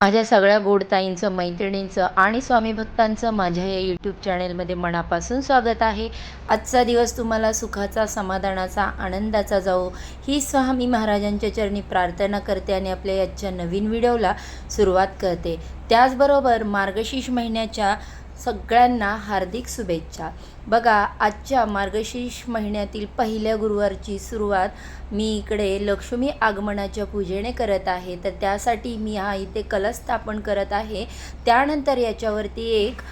माझ्या सगळ्या गोडताईंचं मैत्रिणींचं आणि स्वामी भक्तांचं माझ्या या यूट्यूब चॅनेलमध्ये मनापासून स्वागत आहे. आजचा दिवस तुम्हाला सुखाचा समाधानाचा आनंदाचा जाओ ही स्वामी महाराजांच्या चरणी प्रार्थना करते आणि आपल्या आजच्या नवीन व्हिडिओला सुरुवात करते. त्याचबरोबर मार्गशीर्ष महिन्याच्या सगळ्यांना हार्दिक शुभेच्छा. बघा आजच्या मार्गशीर्ष महिन्यातील पहिल्या गुरुवारची सुरुवात मी इकडे लक्ष्मी आगमनाच्या पूजेने करत आहे. तर त्यासाठी मी हा इथे कलश स्थापन करत आहे. त्यानंतर याच्यावरती एक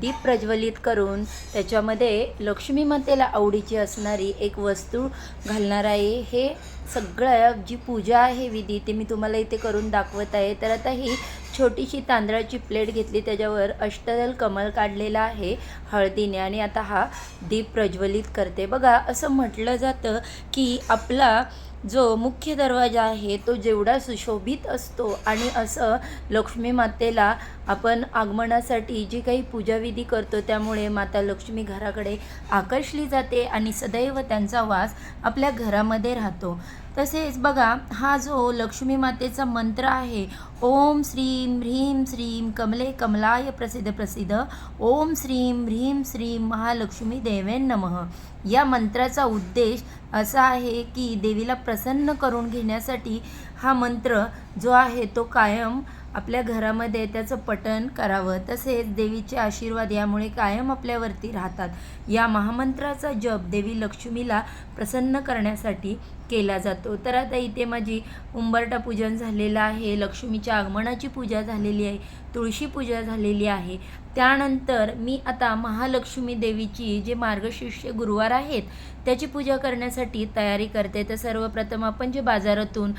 दीप प्रज्वलित करून त्याच्यामध्ये लक्ष्मी मातेला आवडीची असणारी एक वस्तू घालणार आहे. हे सगळं जी पूजा आहे विधी ते मी तुम्हाला इथे करून दाखवत आहे. तर आता ही छोटीशी तांदळाची प्लेट घेतली. त्याच्यावर अष्टदल कमल काढलेला आहे हळदीने आणि आता हा दीप प्रज्वलित करते. बघा असं म्हटलं जातं की आपला जो मुख्य दरवाजा आहे तो जेवढा सुशोभित असतो आणि असं लक्ष्मी मातेला आपण आगमनासाठी जी काही पूजाविधी करतो त्यामुळे माता लक्ष्मी घराकडे आकर्षली जाते आणि सदैव त्यांचा वास आपल्या घरामध्ये राहतो. तसेच बघा हा जो लक्ष्मी मातेचा मंत्र आहे ओम श्रीम ह्रीम श्रीम कमले कमलाय प्रसिद्ध प्रसिद्ध ओम श्रीम ह्रीम श्रीम महालक्ष्मी देवेन नमः. या मंत्राचा उद्देश असा आहे की देवीला प्रसन्न करून घेण्यासाठी हा मंत्र जो आहे तो कायम आपल्या घरामध्ये त्याचं पठण करावं. तसेच देवीचे आशीर्वाद यामुळे कायम आपल्यावरती राहतात. या महामंत्राचा जप देवी लक्ष्मीला प्रसन्न करण्यासाठी केला जातो. तर आता इथे माझी उंबरटा पूजन झालेलं आहे लक्ष्मीच्या आगमनाची पूजा झालेली आहे तुळशी पूजा झालेली आहे. त्यानंतर मी आता महालक्ष्मी देवीची जे मार्गशीर्ष गुरुवार आहेत त्याची पूजा करण्यासाठी तयारी करते. तर सर्वप्रथम आपण जे बाजारातून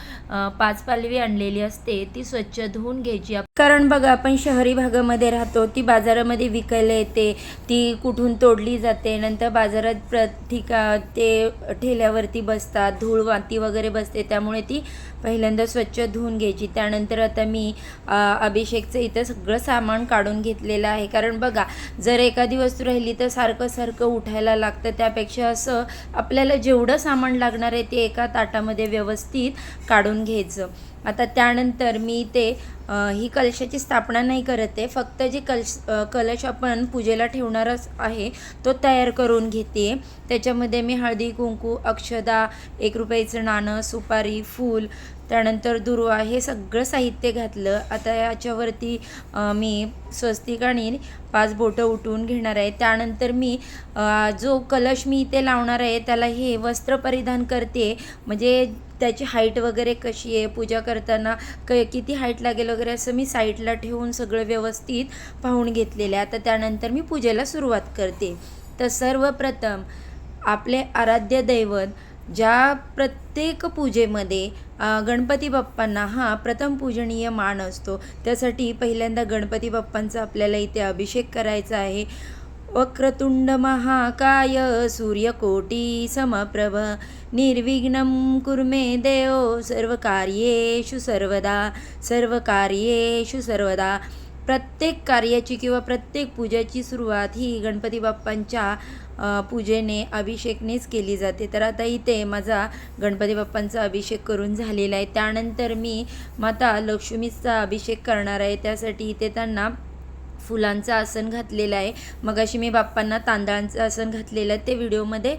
पाच पालवी आणलेली असते ती स्वच्छ धुवून घ्यायची. कारण बघा आपण शहरी भागामध्ये राहतो ती बाजारामध्ये विकायला येते ती कुठून तोडली जाते नंतर बाजारात प्र ठिका ते ठेल्यावरती बसतात धूळ वाती वगैरे बसते त्यामुळे ती पहिल्यांदा स्वच्छ धुवून घ्यायची. त्यानंतर आता मी अभिषेकचं इथं सगळं सामान काढून घेतलेलं आहे. कारण बघा जर एखादी वस्तू राहिली तर सारखं सारखं उठायला लागतं. त्यापेक्षा असं आपल्याला जेवढं सामान लागणार आहे ते एका ताटामध्ये व्यवस्थित काढून घ्यायचं. आता त्यानंतर मी ते ही कलशाची स्थापना नाही करत आहे. फक्त जे कलश कलश आपण पूजेला ठेवणारच आहे तो तयार करून घेते. त्याच्यामध्ये मी हळदी कुंकू अक्षदा एक रुपयाचं नाणं सुपारी फूल त्यानंतर दुर्वा हे सगळं साहित्य घातलं. आता याच्यावरती मी स्वस्तिक आणि पाच बोटं उठवून घेणार आहे. त्यानंतर मी जो कलश मी इथे लावणार आहे त्याला हे वस्त्र परिधान करते. म्हणजे त्याची हाईट वगैरे कशी आहे पूजा करताना क किती हाईट लागेल वगैरे असं मी साईडला ठेवून सगळं व्यवस्थित पाहून घेतलेलं आहे. आता त्यानंतर मी पूजेला सुरुवात करते. तर सर्वप्रथम आपले आराध्य दैवत ज्या प्रत्येक पूजेमध्ये गणपती बाप्पांना हा प्रथम पूजनीय मान असतो. त्यासाठी पहिल्यांदा गणपती बाप्पांचा आपल्याला इथे अभिषेक करायचा आहे. वक्रतुंड महाकाय सूर्यकोटी समप्रभ निर्विघ्न कुर्मे देव सर्वकार्येषु सर्वदा सर्वकार्येषु सर्वदा. प्रत्येक कार्याची किंवा प्रत्येक पूजेची सुरुवात ही गणपती बाप्पांच्या पूजेने अभिषेकनेच केली जाते. तर आता इथे माझा गणपती बाप्पांचा अभिषेक करून झालेला आहे. त्यानंतर मी माता लक्ष्मीचा अभिषेक करणार आहे. त्यासाठी इथे त्यांना फुलांचं आसन घातलेलं आहे. मग अशी मी बाप्पांना तांदळांचं आसन घातलेलं आहे. ते व्हिडिओमध्ये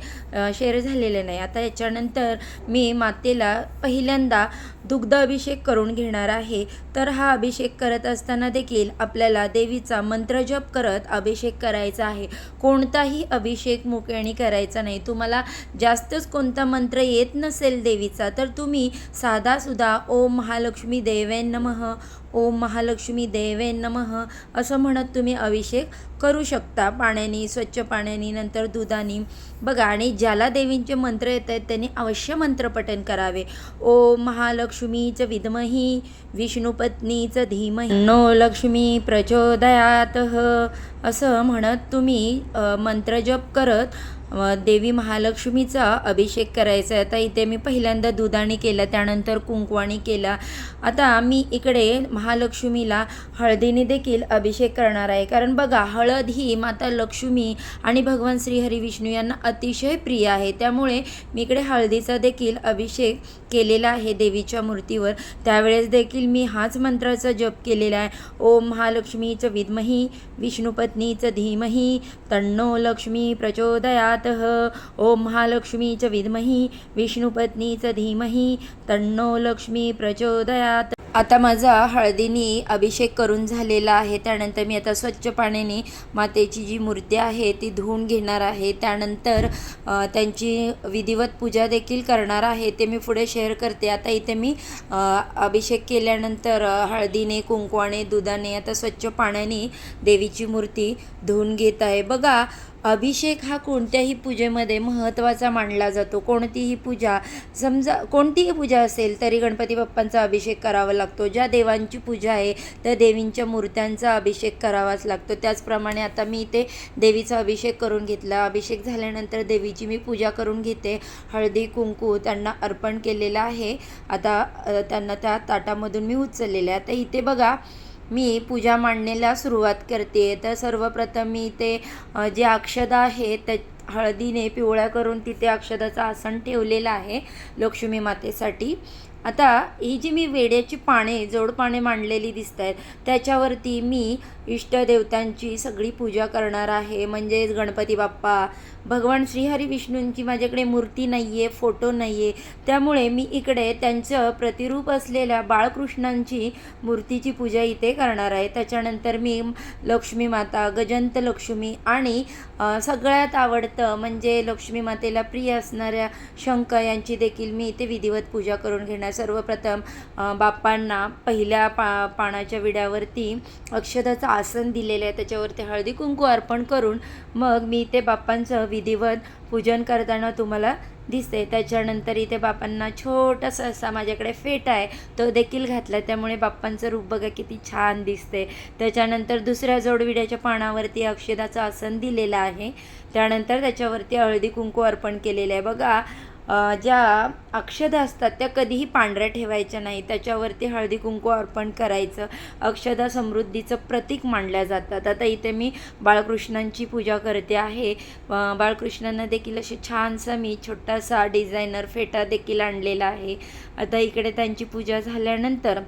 शेअर झालेलं नाही. आता याच्यानंतर मी मातेला पहिल्यांदा दुग्ध अभिषेक करून घेणार आहे. तर हा अभिषेक करत असताना देखील आपल्याला देवीचा मंत्र जप करत अभिषेक करायचा आहे. कोणताही अभिषेक मुकेणी करायचा नाही. तुम्हाला जास्तच कोणता मंत्र येत नसेल देवीचा तर तुम्ही साधासुद्धा ओम महालक्ष्मी देवेन नमः. ओम महालक्ष्मी देवे नमः. असं म्हणत तुम्ही अभिषेक करू शकता. पाण्याने स्वच्छ पाण्याने नंतर दुधाने. बघा आणि ज्याला देवींचे मंत्र येत आहेत त्यांनी अवश्य मंत्रपठन करावे. ओम महालक्ष्मीच विद्मही विष्णुपत्नीच धीमही. नो लक्ष्मी प्रचोदयात. असं म्हणत तुम्ही मंत्र मंत्रजप करत देवी महालक्ष्मीचा अभिषेक करायचा आहे. आता इथे मी पहिल्यांदा दुधाने केला त्यानंतर कुंकवाणी केला. आता मी इकडे महालक्ष्मीला हळदीने देखील अभिषेक करणार आहे. कारण बघा हळद ही माता लक्ष्मी आणि भगवान श्रीहरी विष्णू यांना अतिशय प्रिय आहे. त्यामुळे मी इकडे हळदीचा देखील अभिषेक केलेला आहे देवीच्या मूर्तीवर. त्यावेळेस देखील मी हाच मंत्राचा जप केलेला आहे. ओम महालक्ष्मीचं विद्मही विष्णुपत्नीचं धीमही तन्नो लक्ष्मी प्रचोदयात. ओम महालक्ष्मीचं विद्मही विष्णुपत्नीचं धीमही तन्नो लक्ष्मी प्रचोदयात। आता माझा हळदीने अभिषेक करून झालेला आहे. त्यानंतर मी आता स्वच्छ पाण्याने मातेची जी मूर्ती आहे ती धुवून घेणार आहे. त्यानंतर त्यांची विधिवत पूजा देखील करणार आहे. ते मी पुढे शेअर करते. आता इथे मी अभिषेक केल्यानंतर हळदीने कुंकवाने दुधाने आता स्वच्छ पाण्याने देवीची मूर्ती धुवून घेत आहे. बघा अभिषेक हा कोणत्याही पूजेमध्ये महत्त्वाचा मानला जातो. कोणतीही पूजा समजा कोणतीही पूजा असेल तरी गणपती बाप्पांचा अभिषेक करावा लागतो. ज्या देवांची पूजा आहे त्या देवींच्या मूर्त्यांचा अभिषेक करावाच लागतो. त्याचप्रमाणे आता मी इथे देवीचा अभिषेक करून घेतला. अभिषेक झाल्यानंतर देवीची मी पूजा करून घेते. हळदी कुंकू त्यांना अर्पण केलेलं आहे. आता त्यांना त्या ताटामधून मी उचललेलं आहे. आता इथे बघा मी पूजा मांडण्याला सुरुवात करते. तर सर्वप्रथम मी ते जे अक्षदा आहे त्या हळदीने पिवळ्या करून तिथे अक्षदाचं आसन ठेवलेलं आहे लक्ष्मी मातेसाठी. आता ही जी मी वेड्याची पाने जोडपाने मांडलेली दिसत आहेत त्याच्यावरती मी इष्टदेवतांची सगळी पूजा करणार आहे. म्हणजेच गणपती बाप्पा. भगवान श्रीहरी विष्णूंची माझ्याकडे मूर्ती नाही आहे फोटो नाही आहे त्यामुळे मी इकडे त्यांचं प्रतिरूप असलेल्या बाळकृष्णांची मूर्तीची पूजा इथे करणार आहे. त्याच्यानंतर मी लक्ष्मी माता गजंत लक्ष्मी आणि सगळ्यात आवडतं म्हणजे लक्ष्मी मातेला प्रिय असणाऱ्या शंख यांची देखील मी इथे विधिवत पूजा करून घेणार. सर्वप्रथम बाप्पांना पहिल्या पा पानाच्या विड्यावरती अक्षदाचा आसन दिलेलं आहे त्याच्यावरती हळदी कुंकू अर्पण करून मग मी इथे बाप्पांचं विधिवत पूजन करताना तुम्हाला दिसते. त्याच्यानंतर इथे बाप्पांना छोटासा असा माझ्याकडे फेटा आहे तो देखील घातला त्यामुळे बाप्पांचं रूप बघा किती छान दिसते. त्याच्यानंतर दुसऱ्या जोडविड्याच्या पानावरती अक्षदाचं आसन दिलेलं आहे. त्यानंतर त्याच्यावरती हळदी कुंकू अर्पण केलेलं आहे. बघा ज्या अक्षदा असतात त्या कधीही पांढऱ्या ठेवायच्या नाही त्याच्यावरती हळदी कुंकू अर्पण करायचं. अक्षदा समृद्धीचं प्रतीक मानल्या जातात. आता इथे मी बाळकृष्णांची पूजा करते आहे. बाळकृष्णांना देखील असे छानसा मी छोटासा डिझायनर फेटा देखील आणलेला आहे. आता इकडे त्यांची पूजा झाल्यानंतर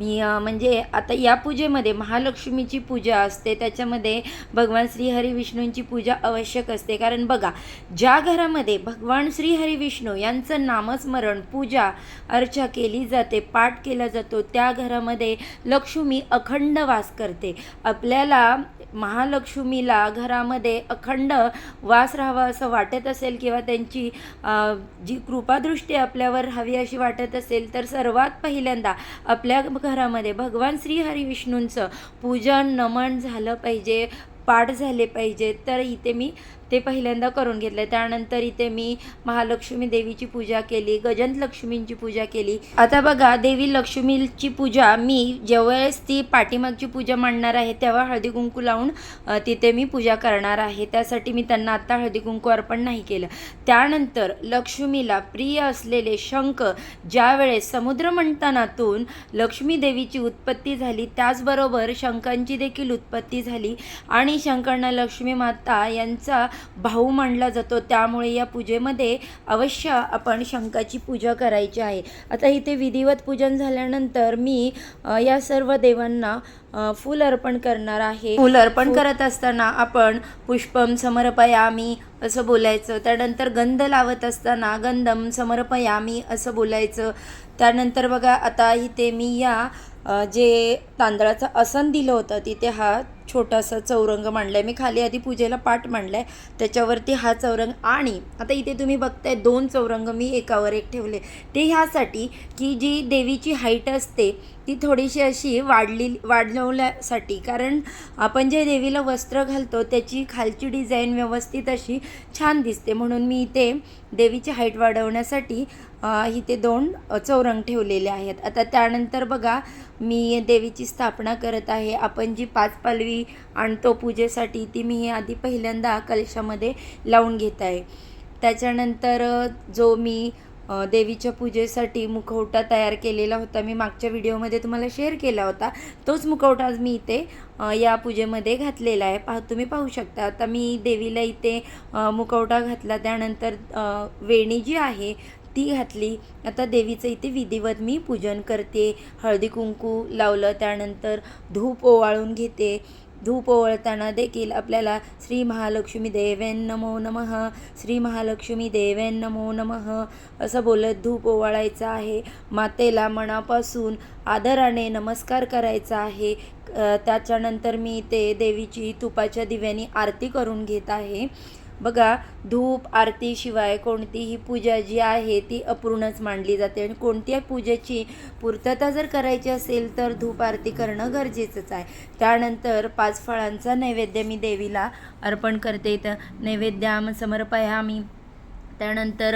मी म्हणजे आता या पूजेमध्ये महालक्ष्मीची पूजा असते. त्याच्यामध्ये भगवान श्रीहरी विष्णूंची पूजा आवश्यक असते. कारण बघा ज्या घरामध्ये भगवान श्रीहरी विष्णू यांचं नामस्मरण पूजा अर्चा केली जाते पाठ केला जातो त्या घरामध्ये लक्ष्मी अखंड वास करते. आपल्याला महालक्ष्मीला घरामध्ये अखंड वास राहावा असं वाटत असेल किंवा त्यांची जी कृपादृष्टी आपल्यावर हवी अशी वाटत असेल तर सर्वात पहिल्यांदा आपल्या घरामध्ये भगवान श्री हरी विष्णूंचं पूजन नमन झालं पाहिजे पाठ झाले पाहिजे. तर इथे मी ते पहिल्यांदा करून घेतलं त्यानंतर इथे मी महालक्ष्मी देवीची पूजा केली गजंत लक्ष्मींची पूजा केली. आता बघा देवी लक्ष्मीची पूजा मी ज्यावेळेस ती पाठीमागची पूजा मांडणार आहे तेव्हा हळदी कुंकू लावून तिथे मी पूजा करणार आहे. त्यासाठी मी त्यांना आत्ता हळदी कुंकू अर्पण नाही केलं. त्यानंतर लक्ष्मीला प्रिय असलेले शंख ज्यावेळेस समुद्र समुद्रमंथनातून लक्ष्मी देवीची उत्पत्ती झाली त्याचबरोबर शंखांची देखील उत्पत्ती झाली. आणि शंकरना लक्ष्मी माता यांचा भाऊ मानला जातो. त्यामुळे या पूजेमध्ये अवश्य आपण शंखाची पूजा करायची आहे. आता इथे विधिवत पूजन झाल्यानंतर मी या सर्व देवांना फूल अर्पण करणार आहे. फूल अर्पण करत असताना आपण पुष्पम समर्पयामी असं बोलायचं. त्यानंतर गंध लावत असताना गंधम समर्पयामी असं बोलायचं. त्यानंतर बघा आता इथे मी या जे तांदळाचं आसन दिलं होतं तिथे हा छोटासा चौरंग मांडला आहे मी खाली आधी पूजेला पाठ मांडला आहे त्याच्यावरती हा चौरंग आणि आता इथे तुम्ही बघताय दोन चौरंग मी एकावर एक ठेवले. ते ह्यासाठी की जी देवीची हाईट असते ती थोडीशी अशी वाढली वाढवण्यासाठी. कारण आपण जे देवीला वस्त्र घालतो त्याची खालची डिझाईन व्यवस्थित अशी छान दिसते. म्हणून मी इथे देवीची हाईट वाढवण्यासाठी इथे दोन चौरंग ठेवलेले आहेत. आता त्यानंतर बघा मी देवीची स्थापना करत आहे. आपण जी पाच पालवी आणतो पूजेसाठी ती मी आधी पहिल्यांदा कलशामध्ये लावून घेत आहे. त्याच्यानंतर जो मी देवीच्या पूजेसाठी मुखवटा तयार केलेला होता मी मागच्या व्हिडिओमध्ये तुम्हाला शेअर केला होता तोच मुखवटा आज मी इथे या पूजेमध्ये घातलेला आहे. पाह तुम्ही पाहू शकता आता मी देवीला इथे मुखवटा घातला. त्यानंतर वेणी जी आहे ती घातली. आता देवीचं इथे विधिवत मी पूजन करते. हळदी कुंकू लावलं त्यानंतर धूप ओवाळून घेते. धूप ओवळताना देखील आपल्याला श्री महालक्ष्मी देवेन नमो नमः श्री महालक्ष्मी देवेन नमो नमः असं बोलत धूप ओवाळायचं आहे. मातेला मनापासून आदराने नमस्कार करायचा आहे. त्याच्यानंतर मी ते देवीची तुपाच्या दिव्यानी आरती करून घेत आहे. बघा धूप आरतीशिवाय कोणतीही पूजा जी आहे ती अपूर्णच मानली जाते. आणि कोणत्याही पूजेची पूर्तता जर करायची असेल तर धूप आरती करणं गरजेचंच आहे. त्यानंतर पाच फळांचा नैवेद्य मी देवीला अर्पण करते. तर नैवेद्याम समर्पयामी. त्यानंतर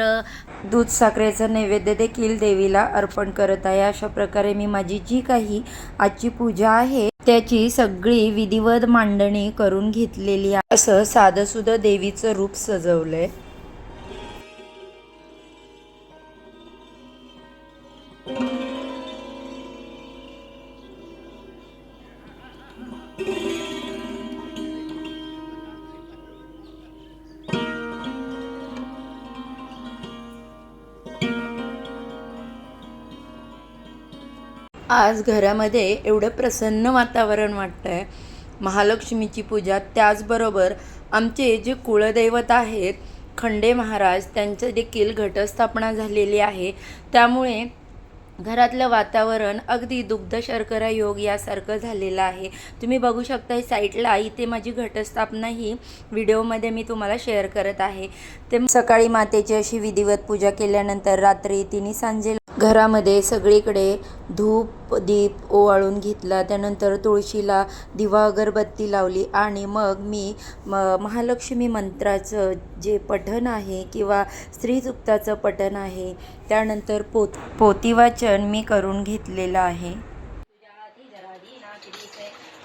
दूध साखरेचं नैवेद्य देखील देवीला अर्पण करत आहे. अशा प्रकारे मी माझी जी काही आजची पूजा आहे त्याची सगळी विधिवत मांडणी करून घेतलेली आहे. असं साधंसुधं देवीचं रूप सजवलंय. आज घरामध्ये एवढं प्रसन्न वातावरण वाटतं आहे महालक्ष्मीची पूजा त्याचबरोबर आमचे जे कुळदैवत आहेत खंडे महाराज त्यांचं देखील घटस्थापना झालेली आहे. त्यामुळे घरातलं वातावरण अगदी दुग्ध शर्करा योग यासारखं झालेलं आहे. तुम्ही बघू शकता साईटला इथे माझी घटस्थापना ही व्हिडिओमध्ये मी तुम्हाला शेअर करत आहे. ते सकाळी मातेची अशी विधिवत पूजा केल्यानंतर रात्री तिने सांजेला घरामध्ये सगळीकडे धूप दीप ओवाळून घेतला. त्यानंतर तुळशीला दिवा अगरबत्ती लावली आणि मग मी म महालक्ष्मी मंत्राचं जे पठण आहे किंवा स्त्रीजुक्ताचं पठण आहे त्यानंतर पोत पोतीवाचन मी करून घेतलेलं आहे.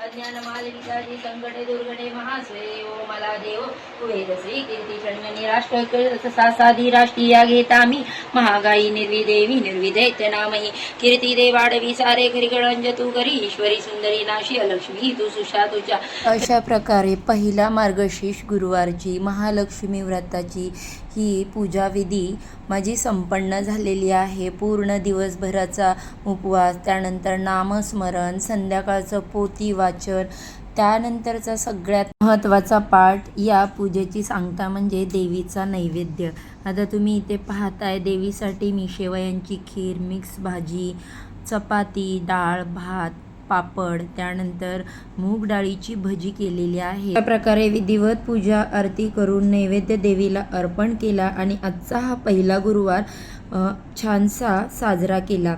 अज्ञान मालविकाजी संकटे दुर्गणे महास्वे ओ मला देव कुवेद श्री कीर्ती चंदनी राष्ट्र साधी राष्ट्रीया घेता मी महागाई निर्वी देवी निर्विदैत्य नामही। कीर्ती देवाडवी सारे खरी तू करी। ईश्वरी सुंदरी नाशी अलक्ष्मी तू सुषा तुझ्या अशा प्रकारे पहिला मार्गशीर्ष गुरुवारची महालक्ष्मी व्रताची ही पूजाविधी माझी संपन्न झालेली आहे. पूर्ण दिवसभराचा उपवास त्यानंतर नामस्मरण संध्याकाळचं पोती वाचन त्यानंतरचा सगळ्यात महत्त्वाचा पाठ या पूजेची सांगता म्हणजे देवीचा नैवेद्य. आता तुम्ही इथे पाहताय देवीसाठी मी शेवयांची खीर मिक्स भाजी चपाती डाळ भात पापड त्यानंतर मूग डाळीची भजी केलेली आहे. अशा प्रकारे विधिवत पूजा आरती करून नैवेद्य देवीला अर्पण केला आणि आजचा हा पहिला गुरुवार छानसा साजरा केला.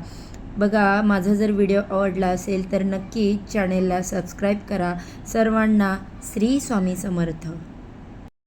बघा माझा जर व्हिडिओ आवडला असेल तर नक्की चॅनेलला सबस्क्राईब करा. सर्वांना श्री स्वामी समर्थ.